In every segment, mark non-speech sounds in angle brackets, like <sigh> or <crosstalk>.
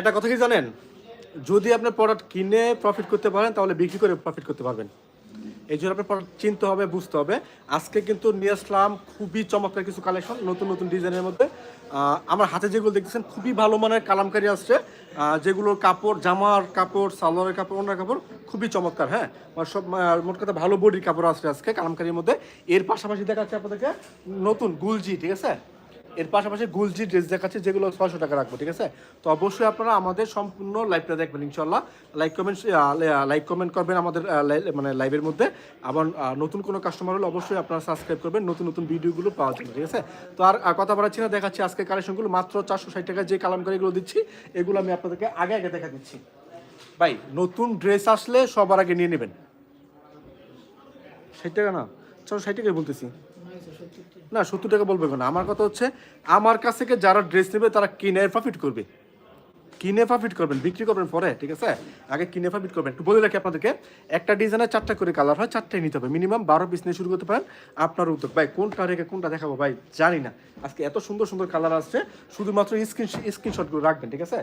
একটা কথা কি জানেন? যদি আপনি প্রোডাক্ট কিনে প্রফিট করতে পারেন, তাহলে বিক্রি করে প্রফিট করতে পারবেন। এই জন্য আপনার product চিনতে হবে, বুঝতে হবে। আজকে কিন্তু নিয়ে আসলাম খুবই চমৎকার কিছু কালেকশন নতুন নতুন ডিজাইনের মধ্যে। আমার হাতে যেগুলো দেখতেছেন, খুবই ভালো মানের কালামকারি আসছে। যেগুলোর কাপড়, জামার কাপড়, সালোয়ারের কাপড় অন্য কাপড়, খুবই চমৎকার হ্যাঁ? সব মোট কথা ভালো বডির কাপড় আসছে আজকে কালামকারির মধ্যে। এর পাশাপাশি দেখাচ্ছে আপনাদেরকে নতুন গুলজি, ঠিক আছে? এর পাশাপাশি গুলজি ড্রেস দেখাচ্ছে, যেগুলো ছয়শো টাকা রাখব, ঠিক আছে? তো অবশ্যই আপনারা আমাদের সম্পূর্ণ লাইভটা দেখবেন ইনশাল্লাহ লাইক কমেন্ট লাইক কমেন্ট করবেন আমাদের মানে লাইভের মধ্যে। আবার নতুন কোনো কাস্টমার হলে অবশ্যই আপনারা সাবস্ক্রাইব করবেন, নতুন নতুন ভিডিওগুলো পাওয়ার জন্য, ঠিক আছে? তো আর কথা বাড়াচ্ছি না, দেখাচ্ছি আজকে কালেকশনগুলো মাত্র চারশো ষাট টাকা যে কালামকারিগুলো দিচ্ছি, এগুলো আমি আপনাদেরকে আগে আগে দেখা দিচ্ছি। ভাই, নতুন ড্রেস আসলে সবার আগে নিয়ে নেবেন। ষাট টাকা না? চলো ষাট টাকাই বলতেছি। না, সত্তর টাকা বলবে কেন? আমার কথা হচ্ছে, আমার কাছ থেকে যারা ড্রেস নেবে, তারা কিনে প্রফিট করবে। কিনে প্রফিট করবেন, বিক্রি করবেন পরে, ঠিক আছে? আগে কিনে প্রফিট করবেন। একটু বলে রাখি আপনাদেরকে, একটা ডিজাইনের চারটা করে কালার হয়, চারটাই নিতে হবে। মিনিমাম বারো পিস নিয়ে শুরু করতে পারেন, আপনার উদ্যোগ। ভাই, কোনটা রেখে কোনটা দেখাবো? ভাই, জানি না। আজকে এত সুন্দর সুন্দর কালার আসছে, শুধুমাত্র স্ক্রিন স্ক্রিনশটগুলো রাখবেন, ঠিক আছে?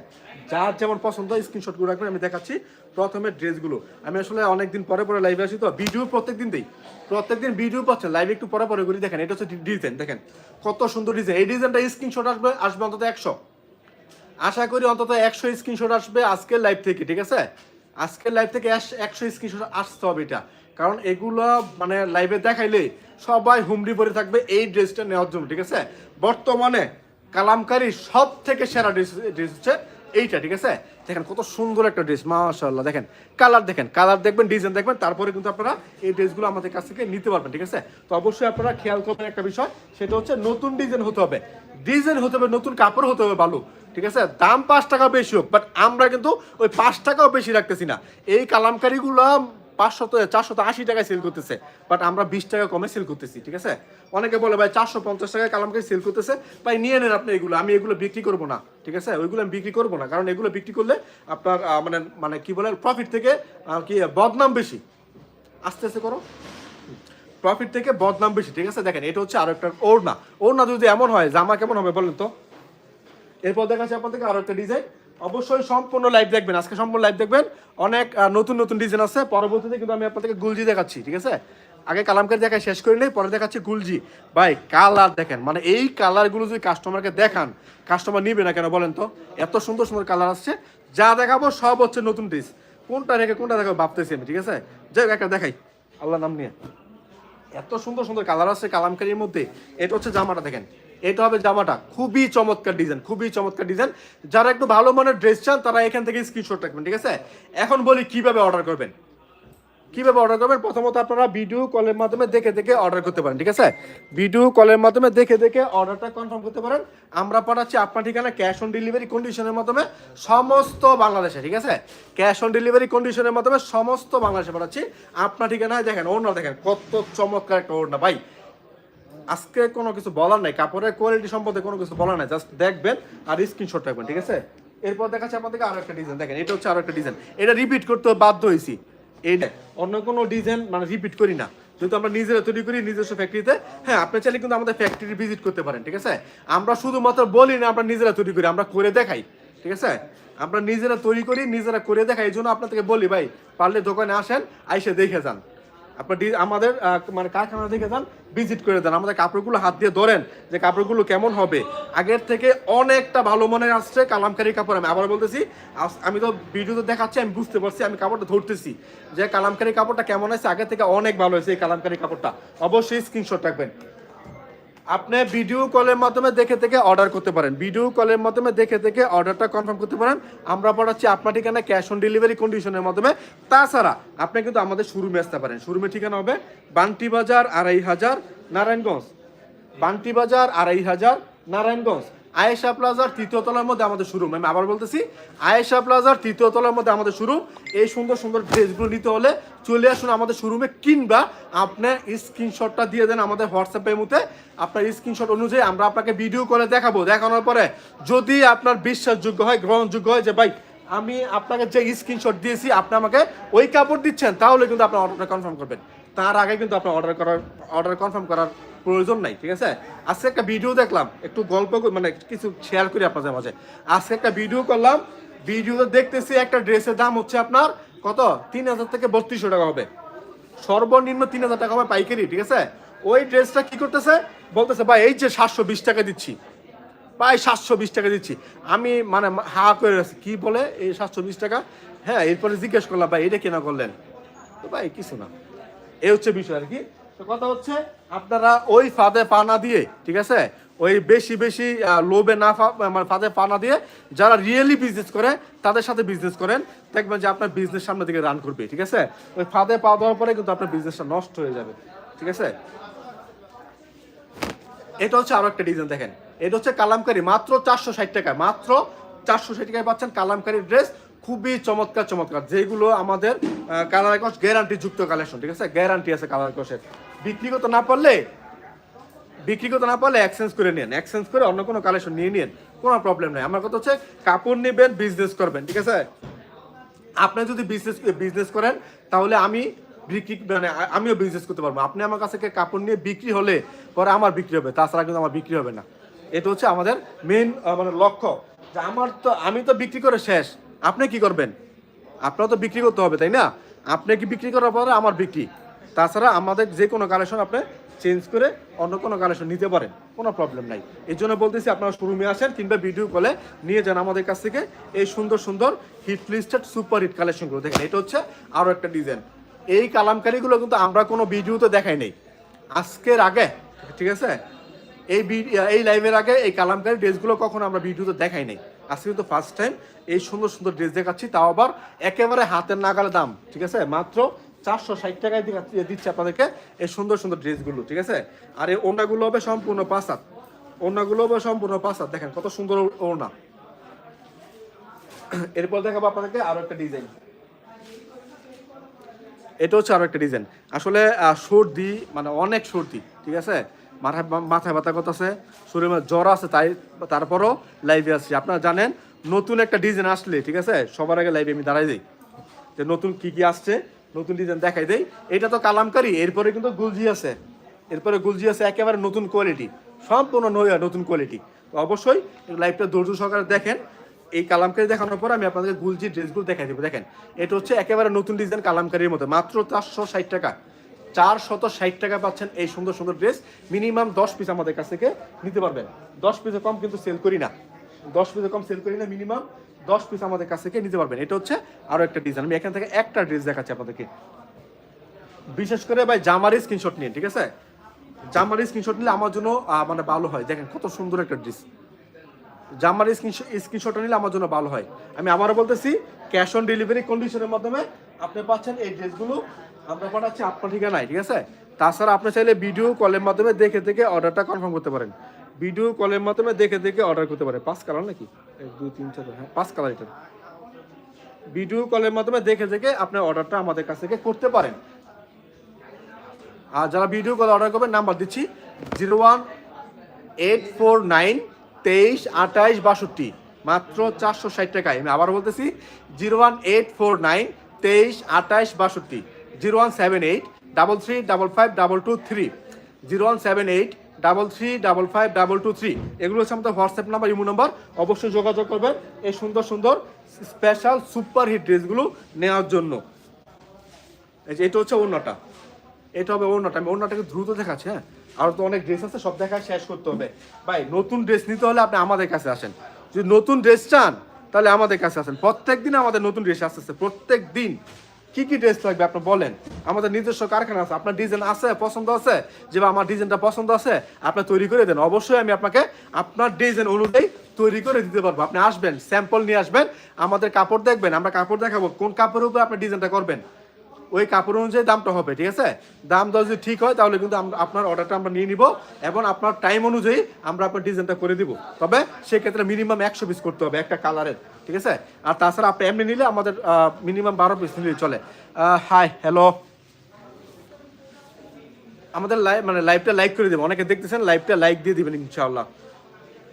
যার যেমন পছন্দ স্ক্রিনশটগুলো রাখবেন, আমি দেখাচ্ছি প্রথমে ড্রেসগুলো আমি আসলে অনেকদিন পরে পরে লাইভে আসি তো ভিডিও প্রত্যেকদিন দিই। প্রত্যেকদিন ভিডিও পাচ্ছেন লাইভে একটু পরে পরে করি, দেখেন, এটা হচ্ছে ডিজাইন দেখেন। কত সুন্দর ডিজাইন এই ডিজাইনটা স্ক্রিনশট আসবে আসবে অন্তত একশো। আশা করি অন্তত একশো স্ক্রিনশট আসবে আজকের লাইভ থেকে, ঠিক আছে? আজকের লাইভ থেকে একশো স্ক্রিনশট আসতে হবে এটা। কারণ এগুলো মানে লাইভে দেখাইলে সবাই হুমড়ি পরে থাকবে এই ড্রেসটা নেওয়ার জন্য, ঠিক আছে? বর্তমানে কালামকারী সব থেকে সেরা ড্রেস ড্রেস হচ্ছে এইটা, ঠিক আছে? দেখেন কত সুন্দর একটা ড্রেস মাশাল্লাহ দেখেন। কালার দেখেন কালার দেখবেন ডিজাইন দেখবেন, তারপরে কিন্তু আপনারা এই ড্রেসগুলো আমাদের কাছ থেকে নিতে পারবেন, ঠিক আছে? তো অবশ্যই আপনারা খেয়াল করবেন একটা বিষয়, সেটা হচ্ছে নতুন ডিজাইন হতে হবে। ডিজাইন হতে হবে, নতুন কাপড় হতে হবে ভালো ঠিক আছে? দাম পাঁচ টাকা বেশি হোক বাট আমরা কিন্তু ওই পাঁচ টাকাও বেশি রাখতেছি না। এই কালামকারিগুলো পাঁচশত, চারশত আশি টাকায় সেল করতেছে বাট আমরা বিশ টাকা কমে সেল করতেছি, ঠিক আছে? অনেকে বলে, ভাই, চারশো পঞ্চাশ টাকায় কালামকারি সেল করতেছে। ভাই, নিয়ে নেন আপনি এগুলো, আমি এগুলো বিক্রি করব না, ঠিক আছে? ওইগুলো আমি বিক্রি করব না, কারণ এগুলো বিক্রি করলে আপনার মানে মানে কি বলে প্রফিট থেকে কি, বদনাম বেশি। আস্তে আস্তে করো। প্রফিট থেকে বদনাম বেশি, ঠিক আছে? দেখেন, এটা হচ্ছে আরও একটা ওড়না। ওড়না যদি এমন হয়, জামা কেমন হবে বলেন তো? এরপর দেখাচ্ছি আপনাদেরকে আরও একটা ডিজাইন অবশ্যই সম্পূর্ণ লাইভ দেখবেন, আজকে সম্পূর্ণ লাইভ দেখবেন। অনেক নতুন নতুন ডিজাইন আছে। পরবর্তীতে কিন্তু আমি আপনাদেরকে গুলজি দেখাচ্ছি, ঠিক আছে? আগে কালামকারি দেখায় শেষ করে নেই, পরে দেখাচ্ছি গুলজি। ভাই কালার দেখেন মানে এই কালারগুলো যদি কাস্টমারকে দেখান কাস্টমার নিবে না কেন বলেন তো? এত সুন্দর সুন্দর কালার আসছে। যা দেখাবো সব হচ্ছে নতুন ডিস কোনটা রেখে কোনটা দেখাবো ভাবতেছি আমি, ঠিক আছে? যাই হোক, একটা দেখাই। আল্লাহ নাম নিয়ে। এত সুন্দর সুন্দর কালার আছে কালামকারির মধ্যে। এটা হচ্ছে জামাটা দেখেন। এটা হবে জামাটা। খুবই চমৎকার ডিজাইন খুবই চমৎকার ডিজাইন যারা একটু ভালো মানের ড্রেস চান, তারা এখান থেকে স্ক্রিনশট রাখবেন, ঠিক আছে? এখন বলি কীভাবে অর্ডার করবেন। কীভাবে অর্ডার করবেন? প্রথমত আপনারা ভিডিও কলের মাধ্যমে দেখে দেখে অর্ডার করতে পারেন, ঠিক আছে? ভিডিও কলের মাধ্যমে দেখে দেখে অর্ডারটা কনফার্ম করতে পারেন। আমরা পাঠাচ্ছি আপনার ঠিকানা ক্যাশ অন ডেলিভারি কন্ডিশনের মাধ্যমে সমস্ত বাংলাদেশে, ঠিক আছে? ক্যাশ অন ডেলিভারি কন্ডিশনের মাধ্যমে সমস্ত বাংলাদেশে পাঠাচ্ছি। আপনার ঠিকানায় দেখেন ওড়না দেখেন, কত চমৎকার একটা ওড়না ভাই। আজকে কোনো কিছু বলার নাই, কাপড়ের কোয়ালিটি সম্পর্কে কোনো কিছু বলার নাই জাস্ট দেখবেন আর স্ক্রিনশট রাখবেন, ঠিক আছে? এরপর দেখাচ্ছে আপনাদেরকে আরও একটা ডিজাইন দেখেন, এটা হচ্ছে আরও একটা ডিজাইন এটা রিপিট করতে বাধ্য হয়েছি। এইটা অন্য কোনো ডিজাইন মানে রিপিট করি না। যেহেতু আমরা নিজেরা তৈরি করি, নিজস্ব ফ্যাক্টরিতে হ্যাঁ আপনি চাইলে কিন্তু আমাদের ফ্যাক্টরি ভিজিট করতে পারেন, ঠিক আছে? আমরা শুধুমাত্র বলি না, আমরা নিজেরা তৈরি করি, আমরা করে দেখাই, ঠিক আছে? আমরা নিজেরা তৈরি করি, নিজেরা করে দেখাই, এই জন্য আপনাদেরকে বলি, ভাই, পারলে দোকানে আসেন, আইসে দেখে যান। আমাদের মানে কারখানা থেকে যান ভিজিট করে দেন। আমাদের কাপড়গুলো হাত দিয়ে ধরেন যে কাপড়গুলো কেমন হবে। আগের থেকে অনেকটা ভালো মনে আসছে কালামকারি কাপড় আমি। আবার বলতেছি আমি তো ভিডিওতে দেখাচ্ছি, আমি বুঝতে পারছি, আমি কাপড়টা ধরতেছি। যে কালামকারি কাপড়টা কেমন আছে আগের থেকে অনেক ভালো হয়েছে এই কালামকারি কাপড়টা। অবশ্যই স্ক্রিনশট রাখবেন। আপনি ভিডিও কলের মাধ্যমে দেখে থেকে অর্ডার করতে পারেন। ভিডিও কলের মাধ্যমে দেখে থেকে অর্ডারটা কনফার্ম করতে পারেন। আমরা পড়াচ্ছি আপনার ঠিকানা ক্যাশ অন ডেলিভারি কন্ডিশনের মাধ্যমে। তাছাড়া আপনি কিন্তু আমাদের শোরুমে আসতে পারেন। শোরুমের ঠিকানা হবে বান্টি বাজার আড়াই হাজার নারায়ণগঞ্জ। বান্টি বাজার আড়াই হাজার নারায়ণগঞ্জ। আয়েশা প্লাজার তৃতীয় তলার মধ্যে আমাদের শোরুম আমি আবার বলতেছি, আয়েশা প্লাজার তৃতীয় তলার মধ্যে আমাদের শোরুম এই সুন্দর সুন্দর ড্রেসগুলো নিতে হলে চলে আসুন আমাদের শোরুমে কিংবা আপনার স্ক্রিনশটটা দিয়ে দেন আমাদের হোয়াটসঅ্যাপের মধ্যে। আপনার স্ক্রিনশট অনুযায়ী আমরা আপনাকে ভিডিও করে দেখাবো। দেখানোর পরে যদি আপনার বিশ্বাসযোগ্য হয়, গ্রহণযোগ্য হয় যে, ভাই, আমি আপনাকে যে স্ক্রিনশট দিয়েছি, আপনি আমাকে ওই কাপড় দিচ্ছেন, তাহলে কিন্তু আপনার অর্ডারটা কনফার্ম করবেন। তার আগে কিন্তু আপনার অর্ডার করার অর্ডার কনফার্ম করার প্রয়োজন নাই, ঠিক আছে? আজকে একটা ভিডিও দেখলাম, একটু গল্প মানে কিছু শেয়ার করি আপনাদের মাঝে। আজকে একটা ভিডিও করলাম ভিডিওতে দেখতেছি একটা ড্রেসের দাম হচ্ছে আপনার কত? তিন হাজার থেকে বত্রিশশো টাকা হবে। সর্বনিম্ন তিন হাজার টাকা হবে পাইকারি, ঠিক আছে? ওই ড্রেসটা কি করতেছে? বলতেছে, ভাই, এই যে সাতশো বিশ টাকা দিচ্ছি। ভাই, সাতশো বিশ টাকা দিচ্ছি। আমি মানে হা করে আছি, কি বলে এই সাতশো বিশ টাকা? হ্যাঁ এরপরে জিজ্ঞেস করলাম, ভাই, এটা কেনা করলেন? তো ভাই, কিছু না। এই হচ্ছে বিষয় আর কি। কথা হচ্ছে, আপনারা ওই ফাঁদে পা না দিয়ে, ঠিক আছে? ওই বেশি বেশি লোভে না মানে ফাঁদে পা না দিয়ে যারা রিয়েলি বিজনেস করে, তাদের সাথে বিজনেস করেন। দেখবেন যে আপনার বিজনেস সামনের দিকে রান করবে, ঠিক আছে? ওই ফাঁদে পা দেওয়ার পরে কিন্তু আপনার বিজনেসটা নষ্ট হয়ে যাবে, ঠিক আছে? এটা হচ্ছে আরও একটা ডিজাইন দেখেন। এটা হচ্ছে কালামকারি, মাত্র চারশো ষাট টাকায় মাত্র চারশো ষাট টাকায় পাচ্ছেন কালামকারি ড্রেস খুবই চমৎকার চমৎকার। যেগুলো আমাদের কালার গ্যারান্টি যুক্ত কালেকশন ঠিক আছে? গ্যারান্টি আছে কালার কসের বিক্রি করতে না পারলে বিক্রি করতে না পারলে এক্সচেঞ্জ করে নিন এক্সচেঞ্জ করে অন্য কোনো কালেকশন নিয়ে নিন কোনো প্রবলেম নেই। আমার কথা হচ্ছে, কাপড় নেবেন বিজনেস করবেন, ঠিক আছে? আপনি যদি বিজনেস বিজনেস করেন, তাহলে আমি বিক্রি মানে আমিও বিজনেস করতে পারব। আপনি আমার কাছে কাপড় নিয়ে বিক্রি হলে পরে আমার বিক্রি হবে, তাছাড়া কিন্তু আমার বিক্রি হবে না। এটা হচ্ছে আমাদের মেন মানে লক্ষ্য। যে আমার তো, আমি তো বিক্রি করে শেষ। আপনি কি করবেন? আপনার তো বিক্রি করতে হবে, তাই না? আপনি কি বিক্রি করার পরে আমার বিক্রি? তাছাড়া আমাদের যে কোনো কালেকশন আপনি চেঞ্জ করে অন্য কোনো কালেকশন নিতে পারেন, কোনো প্রবলেম নাই। এই জন্য বলতেছি, আপনারা শোরুমে আসেন কিংবা ভিডিও কলে নিয়ে যান আমাদের কাছ থেকে এই সুন্দর সুন্দর হিট লিস্টেড সুপার হিট কালেকশনগুলো দেখেন, এটা হচ্ছে আরও একটা ডিজাইন এই কালামকারিগুলো কিন্তু আমরা কোনো ভিডিওতে দেখাই নেই। আজকের আগে, ঠিক আছে? এই এই লাইভের আগে এই কালামকারি ড্রেসগুলো কখনো আমরা ভিডিওতে দেখাই নাই। আজকে কিন্তু ফার্স্ট টাইম এই সুন্দর সুন্দর ড্রেস দেখাচ্ছি, তাও আবার একেবারে হাতের নাগালে দাম, ঠিক আছে? মাত্র চারশো ষাট টাকায় দিচ্ছে আপনাদেরকে এই সুন্দর সুন্দর ড্রেসগুলো, ঠিক আছে? আর এই ওড়নাগুলো হবে সম্পূর্ণ পাঁচাত ওড়নাগুলো হবে সম্পূর্ণ পাঁচাত দেখেন কত সুন্দর ও- ওড়না। এরপর দেখাবো আপনাদেরকে আরও একটা ডিজাইন। এটা হচ্ছে আরও একটা ডিজাইন। আসলে সর্দি মানে অনেক সর্দি, ঠিক আছে? মাথায় মাথায় ব্যথা করতেছে, শরীরে জ্বর আছে, তাই তারপরও লাইভে আসছি আপনারা জানেন, নতুন একটা ডিজাইন আসলে, ঠিক আছে? সবার আগে লাইভে আমি দাঁড়াই দিই। যে নতুন কি কি আসছে নতুন ডিজাইন দেখাই দেই। এটা তো কালামকারি, এরপরে কিন্তু গুলজি আছে। এরপরে গুলজি আছে একেবারে নতুন কোয়ালিটি সম্পূর্ণ নতুন কোয়ালিটি অবশ্যই লাইভটা ধৈর্য সহকারে দেখেন। এই কালামকারি দেখানোর পর আমি আপনাদের গুলজি ড্রেসগুলো দেখাই দেবো। দেখেন, এটা হচ্ছে একেবারে নতুন ডিজাইন কালামকারির মতো। মাত্র চারশো ষাট টাকা। চার শত ষাট টাকা পাচ্ছেন এই সুন্দর সুন্দর ড্রেস মিনিমাম দশ পিস আমাদের কাছ থেকে নিতে পারবেন। দশ পিসে কম কিন্তু সেল করি না। দশ পিসে কম সেল করি না, মিনিমাম দশ পিস আমাদের কাছ থেকে নিতে পারবেন। এটা হচ্ছে আরও একটা ডিজাইন আমি এখান থেকে একটা ড্রেস দেখাচ্ছি আপনাদেরকে। বিশেষ করে ভাই, জামারি স্ক্রিনশট নিন, ঠিক আছে? জামারি স্ক্রিনশট নিলে আমার জন্য মানে ভালো হয়। দেখেন, কত সুন্দর একটা ড্রেস জামার স্ক্রিনশট নিলে আমার জন্য ভালো হয়। আমি আবারও বলতেছি ক্যাশ অন ডেলিভারি কন্ডিশনের মাধ্যমে আপনি পাচ্ছেন এই ড্রেসগুলো আমরা পাঠাচ্ছি আপনার ঠিকানায়, ঠিক আছে? তাছাড়া আপনি চাইলে ভিডিও কলের মাধ্যমে দেখে দেখে অর্ডারটা কনফার্ম করতে পারেন। ভিডিও কলের মাধ্যমে দেখে দেখে অর্ডার করতে পারে। পাঁচ কালার নাকি? এক, দুই, তিন, চার হ্যাঁ পাঁচ কালার এটা। ভিডিও কলের মাধ্যমে দেখে দেখে আপনি অর্ডারটা আমাদের কাছ থেকে করতে পারেন। আর যারা ভিডিও কল অর্ডার করবেন নাম্বার দিচ্ছি zero one eight four nine তেইশ আঠাইশ বাষট্টি। মাত্র চারশো ষাট টাকায়। আমি আবার বলতেছি zero one eight four nine তেইশ আঠাইশ বাষট্টি। Zero one seven eight double three double five double two three zero one seven eight double three double five double two three এগুলো হচ্ছে আমাদের হোয়াটসঅ্যাপ নাম্বার ইমো নাম্বার অবশ্যই যোগাযোগ করবেন এই সুন্দর সুন্দর স্পেশাল সুপার হিট ড্রেসগুলো নেওয়ার জন্য। এই যে এটা হচ্ছে অন্যটা এটা হবে অন্যটা আমি অন্যটাকে দ্রুত দেখাচ্ছি হ্যাঁ? আর তো অনেক ড্রেস আছে, সব দেখা শেষ করতে হবে। ভাই, নতুন ড্রেস নিতে হলে আপনি আমাদের কাছে আসেন। যদি নতুন ড্রেস চান, তাহলে আমাদের কাছে আসেন। প্রত্যেক দিন আমাদের নতুন ড্রেস আসতেছে প্রত্যেক দিন কি কি ড্রেস লাগবে আপনি বলেন। আমাদের নিজস্ব কারখানা আছে, আপনার ডিজাইন আছে, পছন্দ আছে, যে আমার ডিজাইনটা পছন্দ আছে, আপনি তৈরি করে দেন। অবশ্যই আমি আপনাকে আপনার ডিজাইন অনুযায়ী তৈরি করে দিতে পারব। আপনি আসবেন স্যাম্পল নিয়ে আসবেন, আমাদের কাপড় দেখবেন, আমরা কাপড় দেখাবো, কোন কাপড়ের উপরে আপনি ডিজাইনটা করবেন। ওই কাপড় অনুযায়ী দামটা হবে, ঠিক আছে? দাম দর যদি ঠিক হয়, তাহলে কিন্তু আপনার অর্ডারটা আমরা নিয়ে নিব এবং আপনার টাইম অনুযায়ী আমরা আপনার ডিজাইনটা করে দিব। তবে সেক্ষেত্রে মিনিমাম একশো পিস করতে হবে একটা কালারের ঠিক আছে? আর তাছাড়া আপনি এমনি নিলে আমাদের মিনিমাম বারো পিস নিলে চলে। হাই হ্যালো আমাদের লাইভ মানে লাইভটা লাইক করে দেবেন। অনেকে দেখতেছেন লাইভটা লাইক দিয়ে দিবেন ইনশাআল্লাহ।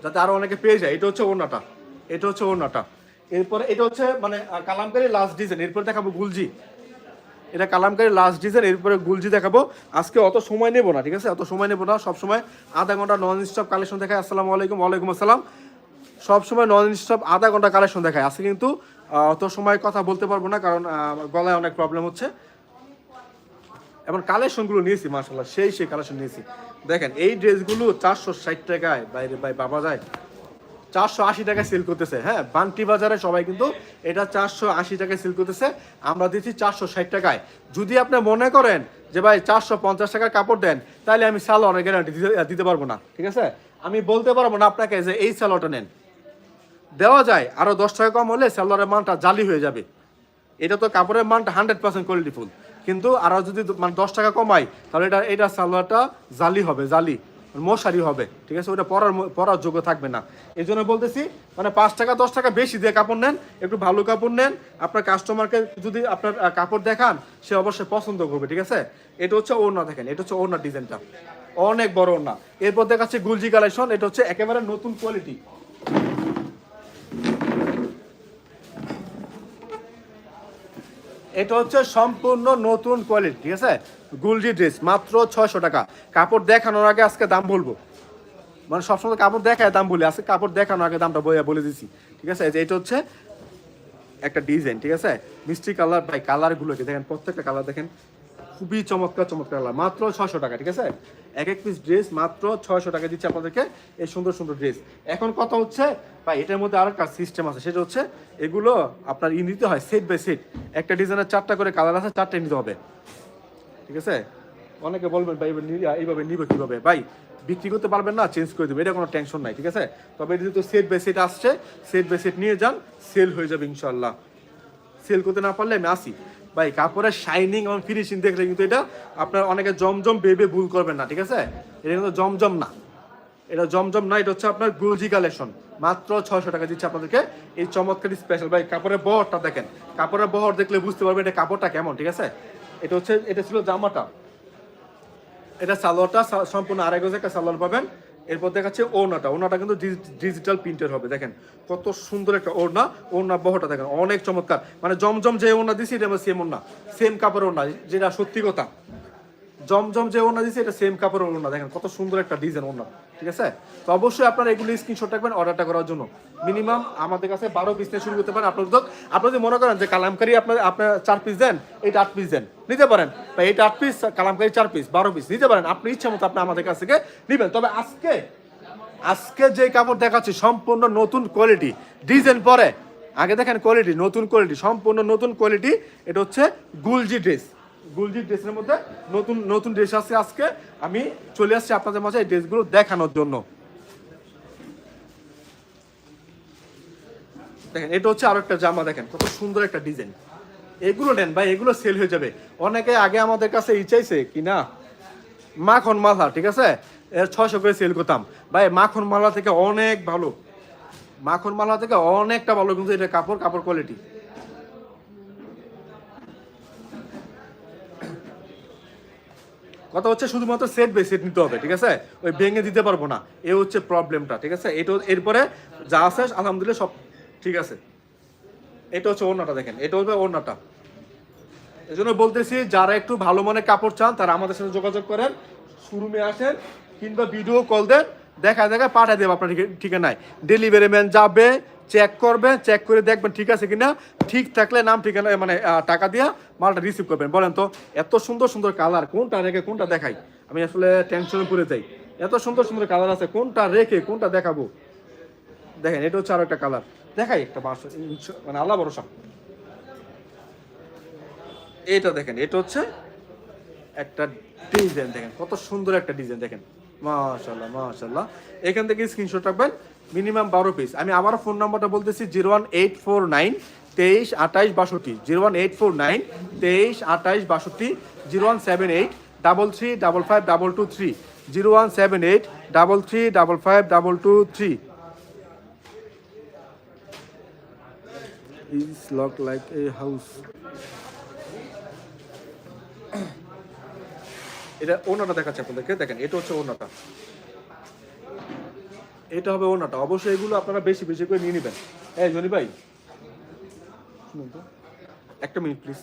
যাতে আরও অনেকে পেয়ে যায়। এটা হচ্ছে ওনাটা এটা হচ্ছে ওনাটা এরপরে এটা হচ্ছে মানে কালামকারি লাস্ট ডিজাইন এরপরে দেখাবো গুলজি। এটা কালামকারি লাস্ট ডিজাইন এরপরে গুলজি দেখাবো। আজকে অত সময় নেব না, ঠিক আছে? অত সময় নেব না, সবসময় আধা ঘণ্টা নন স্টপ কালেকশন দেখায়। আসসালামু আলাইকুম, ওয়ালাইকুম আসসালাম। সব সময় নন স্টপ আধা ঘণ্টা কালেকশন দেখায়। আজকে কিন্তু অত সময় কথা বলতে পারব না, কারণ গলায় অনেক প্রবলেম হচ্ছে। এবং কালেকশনগুলো নিয়েছি মার্শাল্লাহ সেই সেই কালেকশন নিয়েছি। দেখেন, এই ড্রেসগুলো চারশো ষাট টাকায়, বাইরে বাই বাবা যায়? চারশো আশি টাকায় সেল করতেছে। হ্যাঁ বান্টি বাজারে সবাই কিন্তু এটা চারশো আশি টাকায় সেল করতেছে। আমরা দিচ্ছি চারশো ষাট টাকায়। যদি আপনি মনে করেন যে ভাই চারশো পঞ্চাশ টাকার কাপড় দেন, তাহলে আমি সালোয়ারের গ্যারান্টি দিতে পারব না। ঠিক আছে? আমি বলতে পারব না আপনাকে যে এই সালোয়ারটা নেন। দেওয়া যায় আরও দশ টাকা কম হলে সালোয়ারের মানটা জালি হয়ে যাবে। এটা তো কাপড়ের মানটা হান্ড্রেড পার্সেন্ট কোয়ালিটিফুল কিন্তু আরও যদি মানে দশ টাকা কমাই, তাহলে এটা এটা সালোয়ারটা জালি হবে, জালি। মশারি হবে, ঠিক আছে? ওটা পরার পরার যোগ্য থাকবে না। এই জন্য বলতেছি মানে পাঁচ টাকা, দশ টাকা বেশি দিয়ে কাপড় নেন, একটু ভালো কাপড় নেন। আপনার কাস্টমারকে যদি আপনার কাপড় দেখান, সে অবশ্যই পছন্দ করবে, ঠিক আছে? এটা হচ্ছে ওড়না দেখেন, এটা হচ্ছে ওড়না ডিজাইনটা। অনেক বড় ওড়না। এরপর দেখাচ্ছে গুলজি কালেকশন এটা হচ্ছে একেবারে নতুন কোয়ালিটি এটা হচ্ছে সম্পূর্ণ নতুন কোয়ালিটি ঠিক আছে? গুলজি ড্রেস মাত্র ছয়শো টাকা। কাপড় দেখানোর আগে আজকে দাম বলব। মানে সবসময় কাপড় দেখায় দাম বলি, আজকে কাপড় দেখানোর আগে দামটা বলে দিছি। ঠিক আছে? যে এটা হচ্ছে একটা ডিজাইন ঠিক আছে? মিষ্টি কালার বাই কালারগুলোকে দেখেন? প্রত্যেকটা কালার দেখেন। খুবই চমৎকার চমৎকার কালার। মাত্র ছয়শো টাকা, ঠিক আছে? এক এক পিস ড্রেস মাত্র ছয়শো টাকা দিচ্ছে আপনাদেরকে, এই সুন্দর সুন্দর ড্রেস এখন কথা হচ্ছে, ভাই, এটার মধ্যে আর একটা সিস্টেম আছে, সেটা হচ্ছে, এগুলো আপনার ই নিতে হয় সেট বাই সেট একটা ডিজাইনের চারটা করে কালার আছে চারটে নিতে হবে। ঠিক আছে? অনেকে বলবেন, ভাই এইভাবে নিবে কীভাবে? ভাই, বিক্রি করতে পারবেন না চেঞ্জ করে দেবে, এটা কোনো টেনশন নাই, ঠিক আছে? তবে এটা যেহেতু সেট বাই সেট আসছে সেট বাই সেট নিয়ে যান সেল হয়ে যাবে ইনশাল্লাহ সেল করতে না পারলে আমি আসি। ভাই, কাপড়ের শাইনিং এবং ফিনিশিং দেখলে কিন্তু এটা আপনার অনেকে জমজম বেবে ভুল করবেন না, ঠিক আছে? এটা কিন্তু জমজম না। এটা জমজম না, এটা হচ্ছে আপনার গুলজি কালেকশন মাত্র ছয়শো টাকা দিচ্ছে আপনাদেরকে এই চমৎকার স্পেশাল ভাই, কাপড়ের বহরটা দেখেন। কাপড়ের বহর দেখলে বুঝতে পারবেন এটা কাপড়টা কেমন, ঠিক আছে? এটা হচ্ছে, এটা ছিল জামাটা। এটা সালোয়ারটা সম্পূর্ণ আড়াই গজ একটা সালোয়ার পাবেন। এরপর দেখাচ্ছে ওনাটা ওনাটা কিন্তু ডিজিটাল প্রিন্টের হবে। দেখেন, কত সুন্দর একটা ওড়না। ওড়না বহটা দেখেন, অনেক চমৎকার। মানে জমজম যে ওড়না দিছি, এটা সেম ওড়না। সেম কাপড়ের ওড়না, যেটা সত্যি কথা। জমজম যে ওড়না দিছি, এটা সেম কাপড়ের ওড়না। দেখেন, কত সুন্দর একটা ডিজাইন ওড়না। ঠিক আছে? তো অবশ্যই আপনারা এগুলো স্ক্রিনশট রাখবেন অর্ডারটা করার জন্য। মিনিমাম আমাদের কাছে বারো পিস নিয়ে শুরু করতে পারেন। আপনার তো আপনি যদি মনে করেন যে কালামকারি আপনার আপনার চার পিস দেন, এইটা আট পিস দেন, নিতে পারেন। বা এইটা আট পিস কালামকারি চার পিস বারো পিস নিতে পারেন। আপনি ইচ্ছা মতো আপনি আমাদের কাছ থেকে নেবেন। তবে আজকে আজকে যে কাপড় দেখাচ্ছি, সম্পূর্ণ নতুন কোয়ালিটি ডিজাইন পরে। আগে দেখেন কোয়ালিটি নতুন কোয়ালিটি সম্পূর্ণ নতুন কোয়ালিটি এটা হচ্ছে গুলজি ড্রেস গুলজি ড্রেসের মধ্যে নতুন নতুন ড্রেস আছে আজকে। আমি চলে আসছি আপনাদের মাঝে এই ড্রেসগুলো দেখানোর জন্য। দেখেন, এটা হচ্ছে আরও একটা জামা, দেখেন, কত সুন্দর একটা ডিজাইন। এগুলো নেন ভাই, এগুলো সেল হয়ে যাবে। অনেকে আগে আমাদের কাছে ই চাইছে কি না? মাখন মালা, ঠিক আছে? এর ছয়শো করে সেল করতাম। ভাই, মাখন মালা থেকে অনেক ভালো। মাখন মালা থেকে অনেকটা ভালো, কিন্তু এটা কাপড় কাপড় কোয়ালিটি কথা হচ্ছে শুধুমাত্র সেট বাই সেট নিতে হবে, ঠিক আছে? ওই ভেঙে দিতে পারব না। এ হচ্ছে প্রবলেমটা ঠিক আছে? এটা এরপরে যা আছে, আলহামদুলিল্লাহ সব ঠিক আছে। এটা হচ্ছে ওড়নাটা দেখেন, এটা হচ্ছে ওড়নাটা। এই জন্য বলতেছি, যারা একটু ভালো মানের কাপড় চান, তারা আমাদের সাথে যোগাযোগ করেন, শোরুমে আসেন, কিংবা ভিডিও কল দেন দেখা দেখা পাঠিয়ে দেবো আপনার ঠিকা- ঠিকানায়। ডেলিভারি ম্যান যাবে চেক করবে চেক করে দেখবেন ঠিক আছে কিনা। ঠিক থাকলে নাম, ঠিকানা মানে টাকা দিয়ে মালটা রিসিভ করবেন। বলেন তো, এত সুন্দর সুন্দর কালার কোনটা রেখে, কোনটা দেখাই? আমি আসলে টেনশনে পড়ে যাই। এত সুন্দর সুন্দর কালার আছে, কোনটা রেখে, কোনটা দেখাবো? দেখেন, এটা হচ্ছে আরও একটা কালার দেখাই একটা মানে আল্লাহ ভরসা। এটা দেখেন, এটা হচ্ছে একটা ডিজাইন দেখেন। কত সুন্দর একটা ডিজাইন দেখেন। মাশাল্লাহ মাশাল্লাহ এখান থেকে স্ক্রিনশট রাখবেন। মিনিমাম বারো পিস আমি আবার ফোন নাম্বারটা বলতেছি, zero one eight four nine, তেইশ আঠাইশ বাষট্টি। Zero one eight four nine, তেইশ আঠাইশ বাষট্টি, zero one seven eight, double three, double five, double two three. Zero one seven eight, double three, double five, double two three. Is locked like a house. <coughs> এটা ওনাটা দেখাচ্ছে আপনাদেরকে। দেখেন, এটা হচ্ছে ওনাটা এটা হবে ওনাটা। অবশ্যই এগুলো আপনারা বেশি বেশি করে নিয়ে নেবেন। এই জনি ভাই। শুনুন তো। একটা মিনিট প্লিজ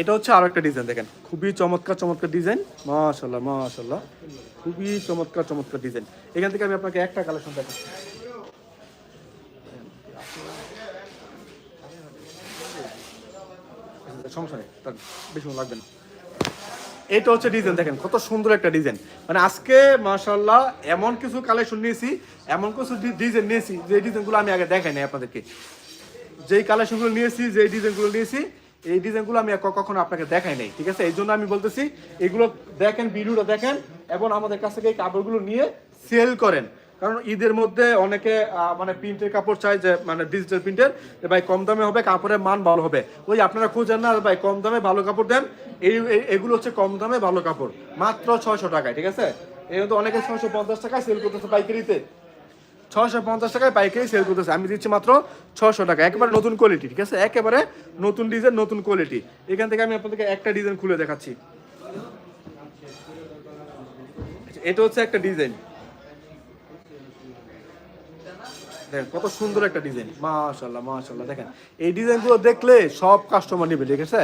এটা হচ্ছে আরও একটা ডিজাইন দেখেন। খুবই চমৎকার চমৎকার ডিজাইন মাশাল্লাহ মাশাল্লাহ খুবই চমৎকার চমৎকার ডিজাইন এখান থেকে আমি আপনাকে একটা কালেকশন দেখাচ্ছি। সমস্যা নেই, তার বেশি লাগবে না। এটা হচ্ছে ডিজাইন দেখেন, কত সুন্দর একটা ডিজাইন মানে আজকে মাশাল্লাহ এমন কিছু কালেকশন নিয়েছি, এমন কিছু ডিজাইন নিয়েছি, যে ডিজাইনগুলো আমি আগে দেখাই নাই আপনাদেরকে। যেই কালেকশনগুলো নিয়েছি যে ডিজাইনগুলো নিয়েছি এই ডিজাইনগুলো আমি কখনো আপনাকে দেখাই নাই, ঠিক আছে? এই জন্য আমি বলতেছি, এগুলো দেখেন, ভিডিওটা দেখেন এবং আমাদের কাছ থেকে এই কাপড়গুলো নিয়ে সেল করেন। কারণ ঈদের মধ্যে অনেকে মানে প্রিন্টের কাপড় চাই যে মানে ডিজিটাল প্রিন্টের ভাই কম দামে হবে, কাপড়ের মান ভালো হবে। ওই আপনারা খুঁজেন না ভাই কম দামে ভালো কাপড় দেন। এই এগুলো হচ্ছে কম দামে ভালো কাপড়, মাত্র ছয়শো টাকায়, ঠিক আছে? এই তো অনেকে ছয়শো পঞ্চাশ টাকায় সেল করতেছে পাইকারিতে। ছশো পঞ্চাশ টাকায় পাইকারি সেল করতেছে। আমি দিচ্ছি মাত্র ছশো টাকা। একেবারে নতুন কোয়ালিটি ঠিক আছে? একেবারে নতুন ডিজাইন নতুন কোয়ালিটি এখান থেকে আমি আপনাদেরকে একটা ডিজাইন খুলে দেখাচ্ছি। এটা হচ্ছে একটা ডিজাইন দেখেন, কত সুন্দর একটা ডিজাইন মাশাল্লাহ মাশাল্লাহ দেখেন। এই ডিজাইনগুলো দেখলে সব কাস্টমার নিবে, ঠিক আছে?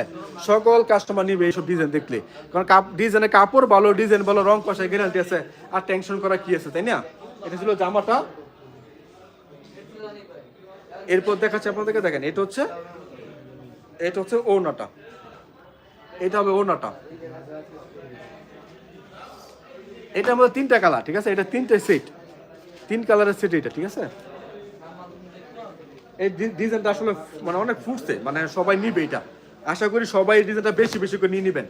সকল কাস্টমার নিবে এইসব ডিজাইন দেখলে। কারণ ডিজাইনের কাপড় ভালো ডিজাইন ভালো, রং কষায় গ্যারান্টি আছে। আর টেনশন করা কি আছে, তাই না? এটা ছিল জামাটা এরপর দেখাচ্ছি আপনাদেরকে, দেখেন, এটা হচ্ছে এটা হচ্ছে ওড়নাটা। এটা হবে ওড়নাটা। এটা আমাদের তিনটা কালার, ঠিক আছে? এটা তিনটে সেট। তিন কালারের সেট এটা, ঠিক আছে? এই ডিজাইনটা আসলে মানে অনেক ফুটছে মানে সবাই নিবে এটা। আশা করি সবাই ডিজাইনটা বেশি বেশি করে নিয়ে নেবেন।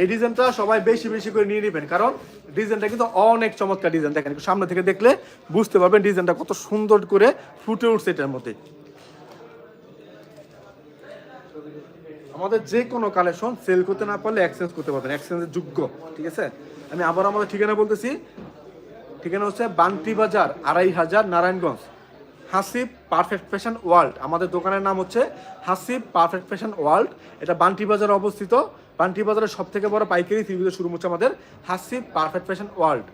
এই ডিজাইনটা সবাই বেশি বেশি করে নিয়ে নেবেন, কারণ ডিজাইনটা কিন্তু অনেক চমৎকার ডিজাইন। দেখেন সামনে থেকে দেখলে বুঝতে পারবেন ডিজাইনটা কত সুন্দর করে ফুটে উঠছে এটার মধ্যে। আমাদের যে কোনো কালেকশন সেল করতে না পারলে এক্সচেঞ্জ করতে পারবেন এক্সচেঞ্জের যোগ্য, ঠিক আছে? আমি আবার আমাদের ঠিকানা বলতেছি, ঠিকানা হচ্ছে বান্টি বাজার, আড়াই হাজার Narayanganj, Hasib perfect fashion world আমাদের দোকানের নাম হচ্ছে হাসিব পারফেক্ট ফ্যাশন ওয়ার্ল্ড এটা বান্টি বাজারে অবস্থিত। বান্টি বাজারের সব থেকে বড় পাইকারি থ্রিভিদের শুরু হচ্ছে আমাদের হাসি পারফেক্ট ফ্যাশন ওয়ার্ল্ড।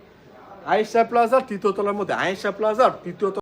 আয়েশা প্লাজার তৃতীয় তলার মধ্যে, আয়েশা প্লাজার তৃতীয়